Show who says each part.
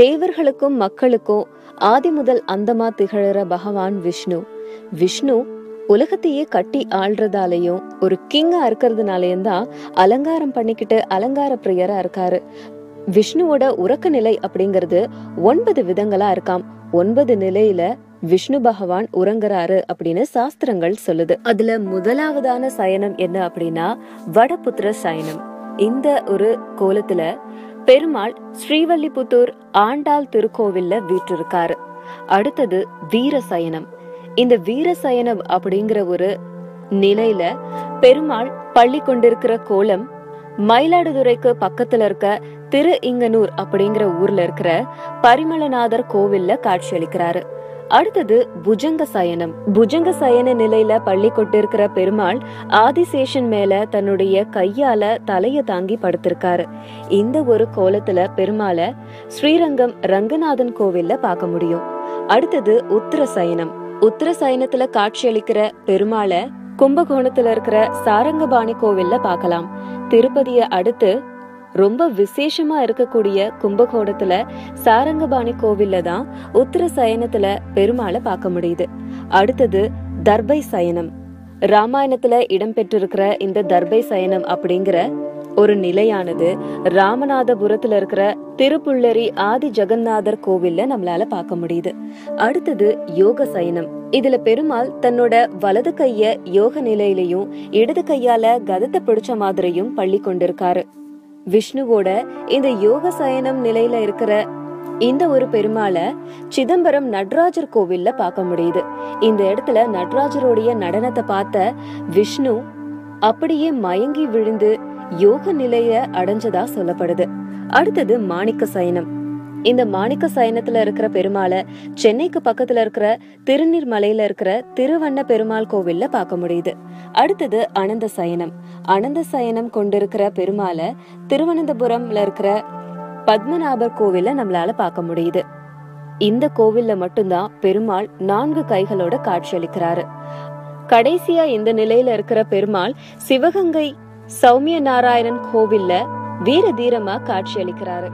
Speaker 1: தேவர்களுக்கும் மக்களுக்கும் ஆதி முதல் அந்தமா திகழற பகவான் விஷ்ணு. விஷ்ணு உலகத்தையே கட்டி ஆள்றதாலையும் ஒரு கிங்கா இருக்கிறதுனாலயும் தான் அலங்காரம் பண்ணிக்கிட்டு அலங்கார பிரியரா இருக்காரு. விஷ்ணுவோட உறக்க நிலை அப்படிங்கிறது ஒன்பது விதங்களா இருக்காம். ஒன்பது நிலையில விஷ்ணு பகவான் உறங்குறாரு அப்படின்னு சாஸ்திரங்கள் சொல்லுது. அதுல முதலாவதான சயனம் என்ன அப்படின்னா வடபுத்திர சயனம். இந்த ஒரு கோலத்துல பெருமாள் ஸ்ரீவல்லிபுத்தூர் ஆண்டாள் திருக்கோவில்ல வீற்றிருக்காரு. அடுத்தது வீரசயனம். இந்த வீரசயனம் அப்படிங்கிற ஒரு நிலையில பெருமாள் பள்ளி கொண்டிருக்கிற கோலம் மயிலாடுதுறைக்கு பக்கத்துல இருக்க திரு இங்கனூர் அப்படிங்கிற ஊர்ல இருக்கிற பரிமளநாதர் கோவில்ல காட்சியளிக்கிறாரு. அடுத்தது புஜங்க சயனம். புஜங்க சயன நிலையில பள்ளி கொட்டிருக்கிற பெருமாள் ஆதிசேஷன் மேல தன்னுடைய கையால தலைய தாங்கி படுத்திருக்காரு. இந்த ஒரு கோலத்துல பெருமாளை ஸ்ரீரங்கம் ரங்கநாதன் கோவில்ல பார்க்க முடியும். அடுத்தது உத்திர சயனம். உத்திர சயனத்துல காட்சியளிக்கிற பெருமாளை கும்பகோணத்துல இருக்கிற சாரங்கபாணி கோவில்ல பார்க்கலாம். திருப்பதிய அடுத்து ரொம்ப விசேஷமா இருக்கக்கூடிய கும்பகோணத்துல சாரங்கபாணி கோவில்ல தான் உத்திர சயனத்துல பெருமாளை பார்க்க முடியுது. அடுத்தது தர்பை சயனம். ராமாயணத்துல இடம்பெற்றிருக்கிற இந்த தர்பை சயனம் அப்படிங்கிற ஒரு நிலையானது ராமநாதபுரத்துல இருக்கிற திருப்புள்ளரி ஆதி ஜெகநாதர் கோவில்ல நம்மளால பார்க்க முடியுது. அடுத்தது யோக சயனம். இதுல பெருமாள் தன்னோட வலது கைய யோக நிலையிலையும் இடது கையால கதத்தை பிடிச்ச மாதிரியும் பள்ளி கொண்டிருக்காரு. விஷ்ணுவோட இந்த யோக சயனம் நிலையில இருக்கிற இந்த ஒரு பெருமாளை சிதம்பரம் நடராஜர் கோவில்ல பார்க்க முடியுது. இந்த இடத்துல நடராஜருடைய நடனத்தை பார்த்த விஷ்ணு அப்படியே மயங்கி விழுந்து யோக நிலைய அடைஞ்சதா சொல்லப்படுது. அடுத்தது மாணிக்க சயனம். இந்த மாணிக்க சயனத்துல இருக்கிற பெருமாளை சென்னைக்கு பக்கத்துல இருக்கிற திருநீர்மலையில இருக்கிற திருவண்ண பெருமாள் கோவில்ல பார்க்க முடியுது. அடுத்தது அனந்த சயனம். அனந்த சயனம் கொண்டிருக்கிற பெருமாளை திருவனந்தபுரம்ல இருக்கிற பத்மநாபர் கோவில்ல நம்மளால பார்க்க முடியுது. இந்த கோவில்ல மட்டும்தான் பெருமாள் நான்கு கைகளோட காட்சியளிக்கிறாரு. கடைசியா இந்த நிலையில இருக்கிற பெருமாள் சிவகங்கை சௌமிய நாராயணன் கோவில்ல வீர தீரமா காட்சியளிக்கிறாரு.